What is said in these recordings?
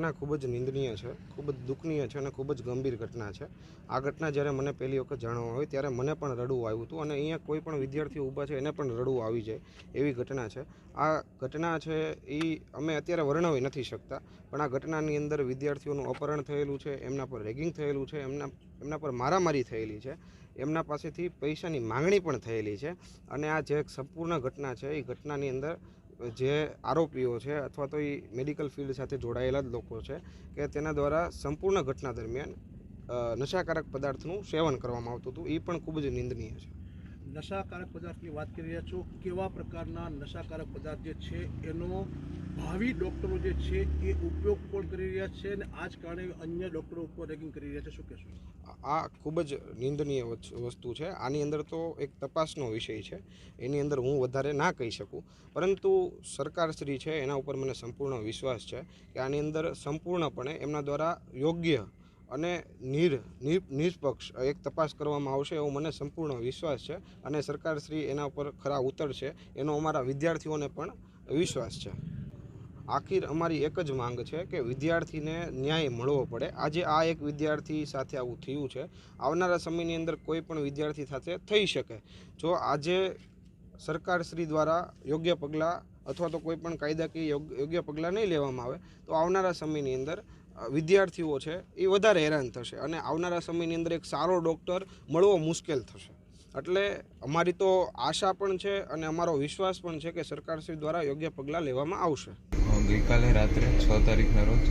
ઘટના ખૂબ જ નિંદનીય છે, ખૂબ જ દુઃખનીય છે અને ખૂબ જ ગંભીર ઘટના છે. આ ઘટના જ્યારે મને પહેલી વખત જાણવા આવી ત્યારે મને પણ રડવું આવ્યું હતું અને અહીંયા કોઈ પણ વિદ્યાર્થીઓ ઊભા છે એને પણ રડવું આવી જાય એવી ઘટના છે. આ ઘટના છે એ અમે અત્યારે વર્ણવી નથી શકતા, પણ આ ઘટનાની અંદર વિદ્યાર્થીઓનું અપહરણ થયેલું છે, એમના પર રેગિંગ થયેલું છે, એમના એમના પર મારામારી થયેલી છે, એમના પાસેથી પૈસાની માંગણી પણ થયેલી છે અને આ જે સંપૂર્ણ ઘટના છે એ ઘટનાની અંદર જે આરોપીઓ છે અથવા તો એ મેડિકલ ફિલ્ડ સાથે જોડાયેલા જ લોકો છે કે તેના દ્વારા સંપૂર્ણ ઘટના દરમિયાન નશાકારક પદાર્થનું સેવન કરવામાં આવતું હતું. એ પણ ખૂબ જ નિંદનીય છે. નશાકારક પદાર્થની વાત કરી રહ્યા છો. કેવા પ્રકારના નશાકારક પદાર્થ જે છે એનો ભાવિ ડૉક્ટરો જે છે એ ઉપયોગ પણ કરી રહ્યા છે અને આ જ કારણે અન્ય ડૉક્ટરો ઉપર રેગિંગ કરી રહ્યા છે, શું કહેશું? આ ખૂબ જ નિંદનીય વસ્તુ છે. આની અંદર તો એક તપાસનો વિષય છે. એની અંદર હું વધારે ના કહી શકું. પરંતુ સરકારશ્રી છે, એના ઉપર મને સંપૂર્ણ વિશ્વાસ છે કે આની અંદર સંપૂર્ણપણે એમના દ્વારા યોગ્ય અને નિર- નિષ્પક્ષ એક તપાસ કરવામાં આવશે એવો મને સંપૂર્ણ વિશ્વાસ છે અને સરકારશ્રી એના ઉપર ખરા ઉતરશે. એનો અમારા વિદ્યાર્થીઓને પણ વિશ્વાસ છે. આખીર અમારી એક જ માંગ છે કે વિદ્યાર્થીને ન્યાય મળવો પડે. આજે આ એક વિદ્યાર્થી સાથે આવું થયું છે. આવનારા સમયની અંદર કોઈ પણ વિદ્યાર્થી સાથે થઈ શકે. જો આજે સરકારશ્રી દ્વારા યોગ્ય પગલાં અથવા તો કોઈ પણ કાયદાકીય યોગ- યોગ્ય પગલાં નહીં લેવામાં આવે, તો આવનારા સમયની અંદર વિદ્યાર્થીઓ છે એ વધારે હેરાન થશે અને આવનારા સમયની અંદર એક સારો ડૉક્ટર મળવો મુશ્કેલ થશે. એટલે અમારી તો આશા પણ છે અને અમારો વિશ્વાસ પણ છે કે સરકારશ્રી દ્વારા યોગ્ય પગલાં લેવામાં આવશે. ગઈકાલે રાત્રે છ તારીખના રોજ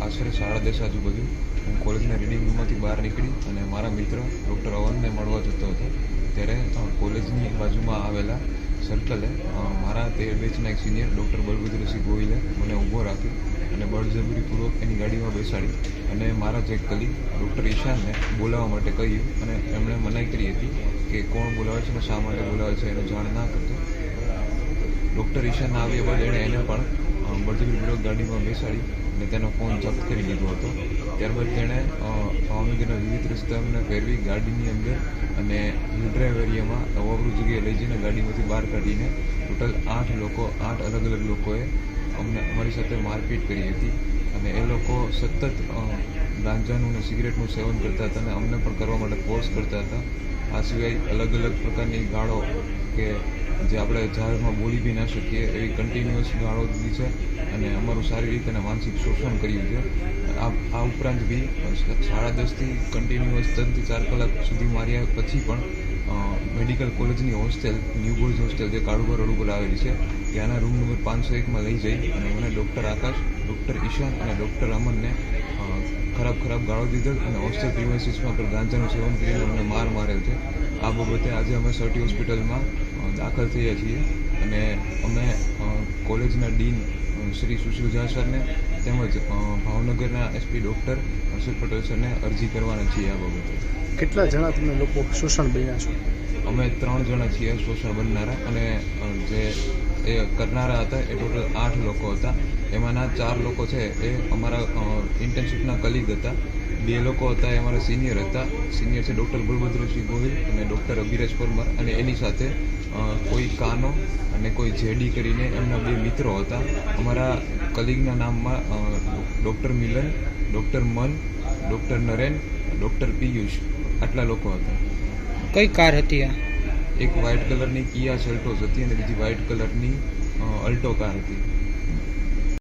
આશરે સાડા દસ આજુબાજુ હું કોલેજના રીડિંગ રૂમમાંથી બહાર નીકળી અને મારા મિત્ર ડૉક્ટર અવનને મળવા જતો હતો. ત્યારે કોલેજની બાજુમાં આવેલા સર્કલે મારા તે બેચના એક સિનિયર ડૉક્ટર બલભદ્રસિંહ ગોહિલે મને ઊભો રાખ્યો અને બળજબરીપૂર્વક એની ગાડીમાં બેસાડી અને મારા જે કલીગ ડૉક્ટર ઈશાનને બોલાવવા માટે કહ્યું અને એમણે મનાઈ કરી હતી કે કોણ બોલાવે છે અને શા માટે બોલાવે છે એને જાણ ના કરતો. ડૉક્ટર ઈશાન આવ્યા બાદ એણે એને પણ અ, બળજબરીપૂર્વક ગાડીમાં બેસાડી અને તેનો ફોન જપ્ત કરી લીધો હતો. ત્યારબાદ તેણે ભાવનગરના વિવિધ રસ્તાઓને ફેરવી ગાડીની અંદર અને ડ્રાઈવ એરિયામાં અવાવરૂ જગ્યાએ લઈ જઈને ગાડીમાંથી બહાર કાઢીને ટોટલ આઠ લોકો આઠ અલગ અલગ લોકોએ અમને અમારી સાથે મારપીટ કરી હતી. અને એ લોકો સતત ગાંજાનું અને સિગરેટનું સેવન કરતા હતા અને અમને પણ કરવા માટે ફોર્સ કરતા હતા. આ સિવાય અલગ અલગ પ્રકારની ગાળો કે જે આપણે જાહેરમાં બોલી બી ના શકીએ એવી કન્ટિન્યુઅસ ગાળો દીધી છે અને અમારું શારીરિક અને માનસિક શોષણ કર્યું છે. આ ઉપરાંત બી સાડા દસથી કન્ટિન્યુઅસ ત્રણથી ચાર કલાક સુધી માર્યા પછી પણ મેડિકલ કોલેજની હોસ્ટેલ ન્યૂ બોર્ડ હોસ્ટેલ જે કાળુભા રોડ ઉપર આવેલી છે, ત્યાંના રૂમ નંબર પાંચસો એકમાં લઈ જઈ અને મને ડૉક્ટર આકાશ ડૉક્ટર ઈશાન અને ડૉક્ટર અમનને ખરાબ ખરાબ ગાળો દીધો અને હોસ્ટેલ પ્રિમાઇસીસમાં પણ ગાંજાનું સેવન કરીને અમને માર મારેલ છે. આ બાબતે આજે અમે સર્ટી હોસ્પિટલમાં દાખલ થયા છીએ. અને અમે કોલેજના ડીન શ્રી સુશીલ ઝા સરને તેમજ ભાવનગરના એસપી ડૉક્ટર હર્ષદ પટેલ સરને અરજી કરવાના છીએ આ બાબતે. કેટલા જણા તમે લોકો શોષણ બન્યા છો? અમે ત્રણ જણા છીએ શોષણ બનનારા અને જે એ કરનારા હતા. એ ટોટલ આઠ લોકો હતા. એમાંના ચાર લોકો છે એ અમારા ઇન્ટર્નશીપના કલીગ હતા. બે લોકો હતા એ અમારા સિનિયર હતા. સિનિયર છે ડૉક્ટર ગુલભદ્રસિંહ ગોહિલ અને ડૉક્ટર અભિરાજ પરમાર અને એની સાથે કોઈ કાનો અને કોઈ જેડી કરીને એમના બે મિત્રો હતા. અમારા કલીગના નામમાં doctor Milan doctor Mann doctor Naren doctor Piyush આટલા લોકો હતા. કઈ કાર હતી આ? એક વ્હાઇટ કલરની કિયા સેલ્ટોસ હતી અને બીજી વ્હાઇટ કલરની અલ્ટો કાર હતી.